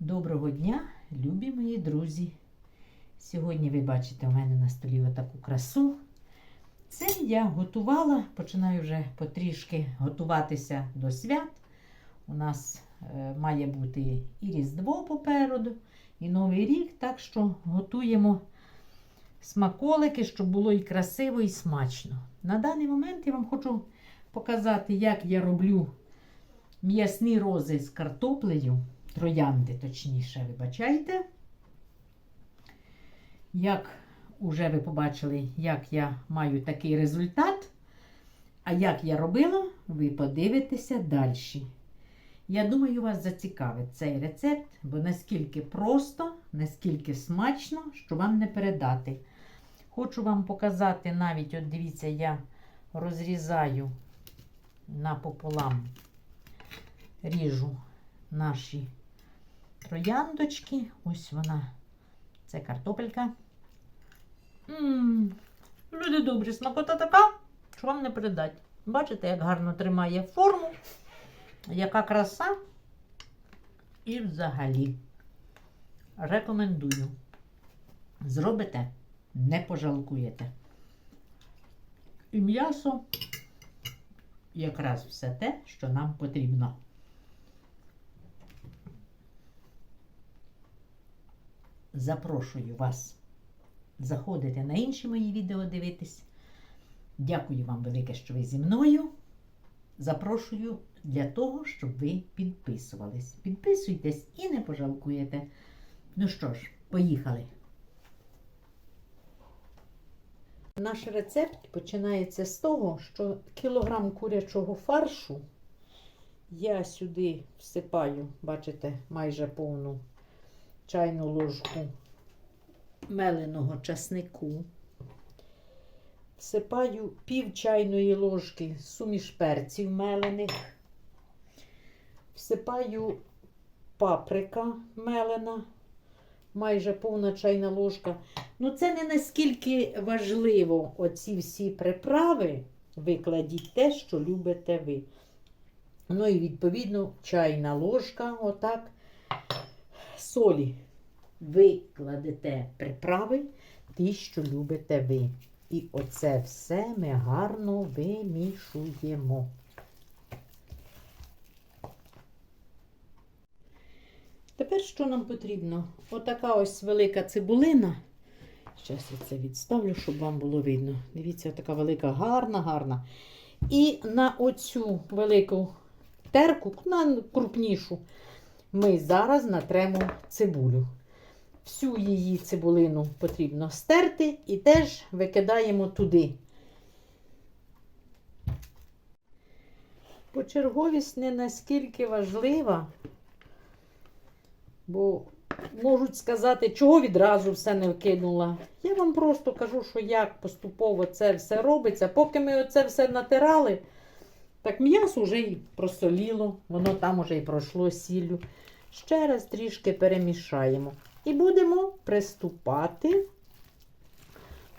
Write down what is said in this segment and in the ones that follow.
Доброго дня, любі мої друзі! Сьогодні ви бачите у мене на столі отаку красу. Це я готувала, починаю вже потрішки готуватися до свят. У нас е, має бути і Різдво попереду, і Новий рік, так що готуємо смаколики, щоб було і красиво, і смачно. На даний момент я вам хочу показати, як я роблю м'ясні рози з картоплею троянди, точніше, вибачайте. Як уже ви побачили, як я маю такий результат, а як я робила, ви подивитеся далі. Я думаю, вас зацікавить цей рецепт, бо наскільки просто, наскільки смачно, що вам не передати. Хочу вам показати навіть, от дивіться, я розрізаю напополам, ріжу наші трояндочки. Ось вона. Це картопелька. Ммм, люди добрі, смакота така, що вам не передать. Бачите, як гарно тримає форму, яка краса. І взагалі рекомендую. Зробите, не пожалкуєте. І м'ясо якраз все те, що нам потрібно. Запрошую вас заходити на інші мої відео дивитись. Дякую вам велике, що ви зі мною. Запрошую для того, щоб ви підписувались. Підписуйтесь і не пожалкуєте. Ну що ж, поїхали. Наш рецепт починається з того, що кілограм курячого фаршу я сюди всипаю, бачите, майже повну чайну ложку меленого часнику. Всипаю пів чайної ложки суміш перців мелених. Всипаю паприка мелена, майже повна чайна ложка. Ну, це не наскільки важливо, оці всі приправи. Викладіть те, що любите ви. Ну і відповідно чайна ложка, отак, солі. Ви кладете приправи, ті, що любите ви. І оце все ми гарно вимішуємо. Тепер що нам потрібно? Отака ось велика цибулина. Зараз я це відставлю, щоб вам було видно. Дивіться, така велика, гарна, гарна. І на оцю велику терку, на крупнішу, ми зараз натремо цибулю. Всю її цибулину потрібно стерти і теж викидаємо туди. Почерговість не наскільки важлива, бо можуть сказати, чого відразу все не вкинула. Я вам просто кажу, що як поступово це все робиться. Поки ми оце все натирали, так м'ясо вже і просоліло, воно там уже і пройшло сіллю. Ще раз трішки перемішаємо. І будемо приступати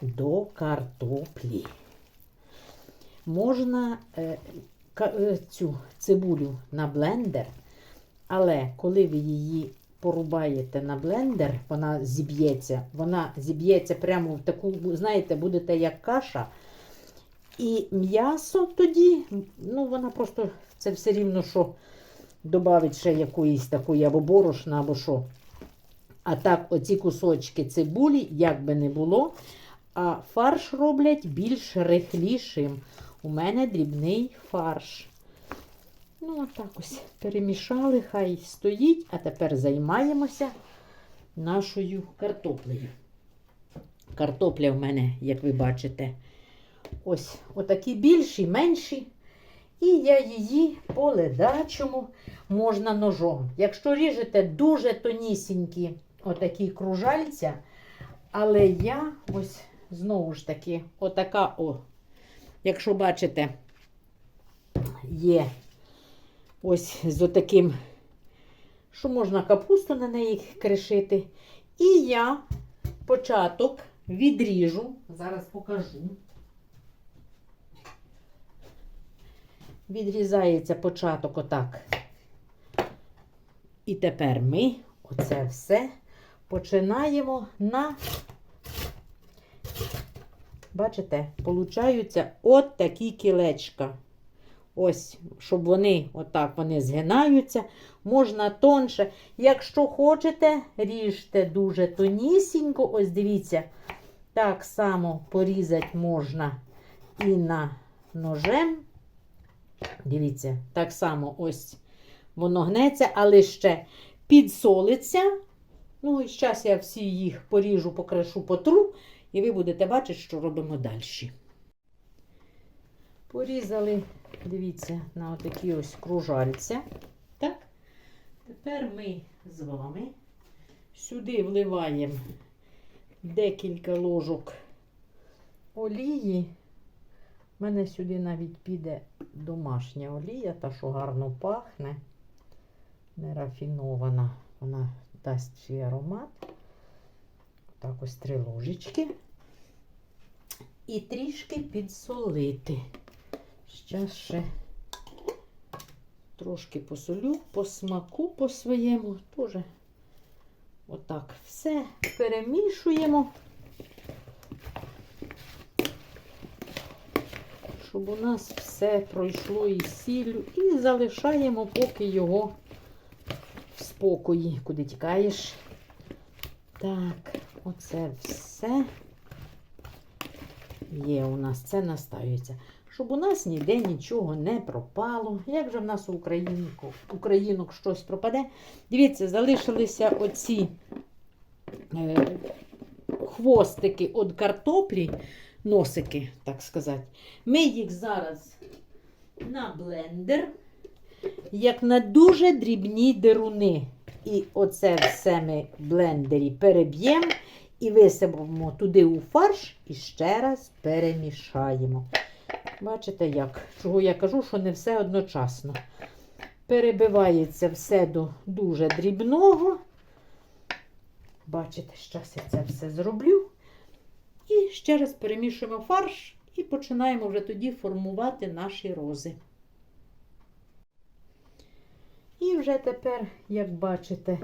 до картоплі. Можна е, е, цю цибулю на блендер, але коли ви її порубаєте на блендер, вона зіб'ється, вона зіб'ється прямо в таку, знаєте, будете як каша. І м'ясо тоді, ну, вона просто це все рівно, що додавить ще якоїсь такої або борошна, або що. А так, оці кусочки цибулі, як би не було, а фарш роблять більш рихлішим. У мене дрібний фарш. Ну, отак ось перемішали, хай стоїть, а тепер займаємося нашою картоплею. Картопля в мене, як ви бачите, ось отакі більші, менші. І я її по ледачому можна ножом. Якщо ріжете дуже тонісінькі отакі кружальця, але я ось знову ж таки, отака, о, якщо бачите, є ось з отаким, що можна капусту на неї кришити. І я початок відріжу, зараз покажу. Відрізається початок отак. І тепер ми оце все починаємо на, бачите, получаються от такі кілечка. Ось, щоб вони, отак вони згинаються, можна тонше. Якщо хочете, ріжте дуже тонісінько. Ось дивіться, так само порізати можна і на ножем. Дивіться, так само ось воно гнеться, але ще підсолиться. Ну, і зараз я всі їх поріжу, покришу, потру, і ви будете бачити, що робимо далі. Порізали, дивіться, на отакі ось кружальця. Так. Тепер ми з вами сюди вливаємо декілька ложок олії. У мене сюди навіть піде домашня олія, та що гарно пахне, не рафінована. Вона дасть свій аромат. Так ось три ложечки. І трішки підсолити. Зараз ще трошки посолю, по смаку по своєму. Теж отак все перемішуємо. Щоб у нас все пройшло із сіллю. І залишаємо поки його в спокої. Куди тікаєш? Так, оце все є у нас, це настаюється. Щоб у нас ніде нічого не пропало. Як же в нас у українку, українок щось пропаде? Дивіться, залишилися оці е, хвостики від картоплі, носики, так сказати. Ми їх зараз на блендер, як на дуже дрібні деруни. І оце все ми в блендері переб'ємо і висипемо туди у фарш і ще раз перемішаємо. Бачите як? Чого я кажу, що не все одночасно. Перебивається все до дуже дрібного. Бачите, зараз я це все зроблю. І ще раз перемішуємо фарш і починаємо вже тоді формувати наші рози. І вже тепер, як бачите,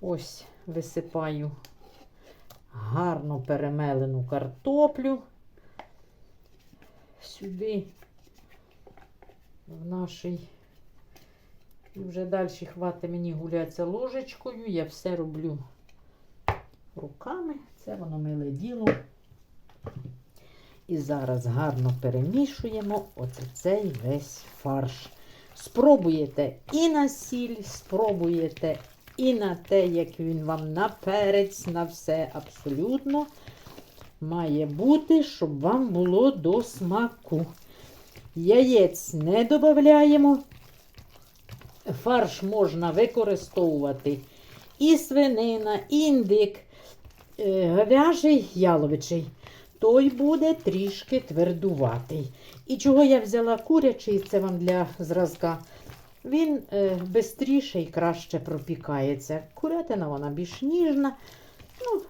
ось висипаю гарно перемелену картоплю сюди, в нашій. І вже далі хватить мені гулятися ложечкою. Я все роблю руками. Це воно миле діло. І зараз гарно перемішуємо оце цей весь фарш. Спробуєте і на сіль, спробуєте і на те, як він вам на перець, на все абсолютно має бути, щоб вам було до смаку. Яєць не додаємо. Фарш можна використовувати і свинина, і індик, е, говяжий, яловичий. Той буде трішки твердуватий. І чого я взяла курячий, це вам для зразка. Він е, бистріше і краще пропікається. Курятина вона більш ніжна. Ну,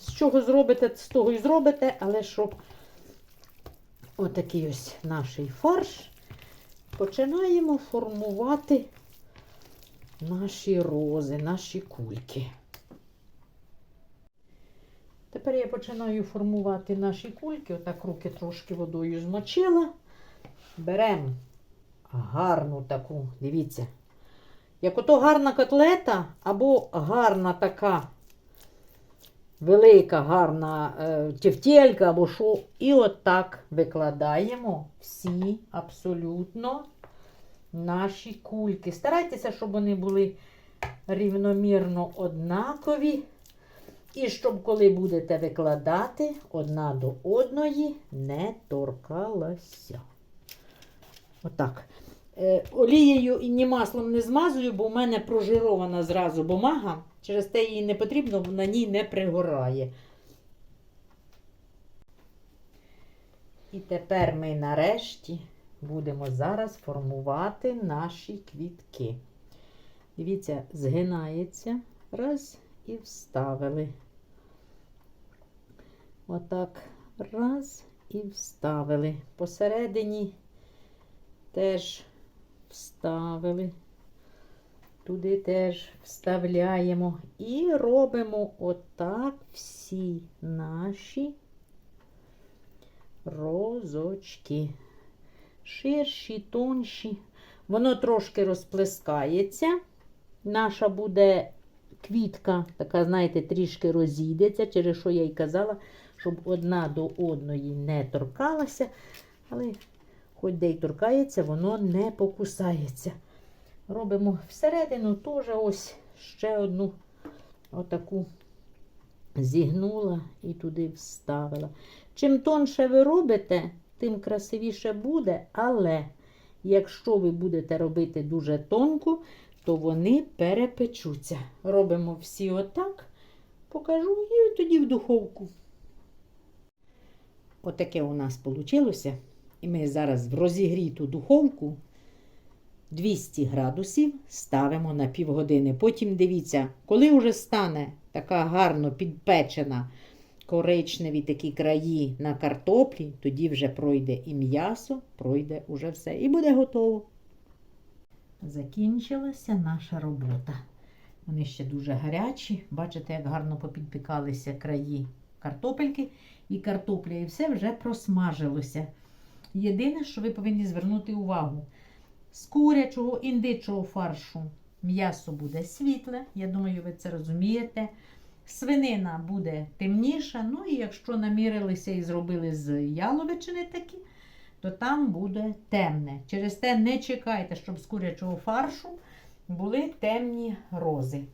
з чого зробите, з того і зробите, але щоб отакий ось наш фарш, починаємо формувати наші рози, наші кульки. Тепер я починаю формувати наші кульки. Отак руки трошки водою змочила. Беремо гарну таку, дивіться, як ото гарна котлета, або гарна така велика, гарна е, тефтелька, або що. І отак викладаємо всі абсолютно наші кульки. Старайтеся, щоб вони були рівномірно однакові. І щоб, коли будете викладати, одна до одної не торкалася. Отак. Е, олією і ні маслом не змазую, бо в мене прожирована зразу бумага. Через те її не потрібно, на ній не пригорає. І тепер ми нарешті будемо зараз формувати наші квітки. Дивіться, згинається. Раз і вставили. Отак. Раз і вставили. Посередині теж вставили. Туди теж вставляємо і робимо отак всі наші розочки. Ширші, тонші. Воно трошки розплескається. Наша буде квітка, така, знаєте, трішки розійдеться, через що я й казала, щоб одна до одної не торкалася. Але хоч де й торкається, воно не покусається. Робимо всередину теж ось ще одну отаку зігнула і туди вставила. Чим тонше ви робите, тим красивіше буде, але якщо ви будете робити дуже тонко, то вони перепечуться. Робимо всі отак, покажу і тоді в духовку. Отаке у нас вийшло. І ми зараз в розігріту духовку 200 градусів ставимо на півгодини. Потім дивіться, коли вже стане така гарно підпечена коричневі такі краї на картоплі, тоді вже пройде і м'ясо, пройде уже все. І буде готово. Закінчилася наша робота. Вони ще дуже гарячі. Бачите, як гарно попідпікалися краї картопельки і картопля, і все вже просмажилося. Єдине, що ви повинні звернути увагу, з курячого індичого фаршу м'ясо буде світле, я думаю, ви це розумієте. Свинина буде темніша, ну і якщо намірилися і зробили з яловичини такі, то там буде темне. Через те не чекайте, щоб з курячого фаршу були темні рози.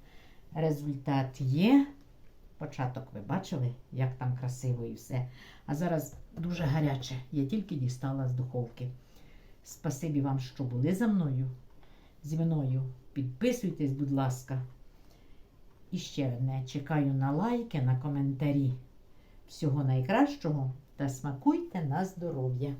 Результат є. Початок ви бачили, як там красиво і все. А зараз дуже гаряче. Я тільки дістала з духовки. Спасибі вам, що були за мною. Зі мною підписуйтесь, будь ласка. І ще одне чекаю на лайки, на коментарі. Всього найкращого та смакуйте на здоров'я!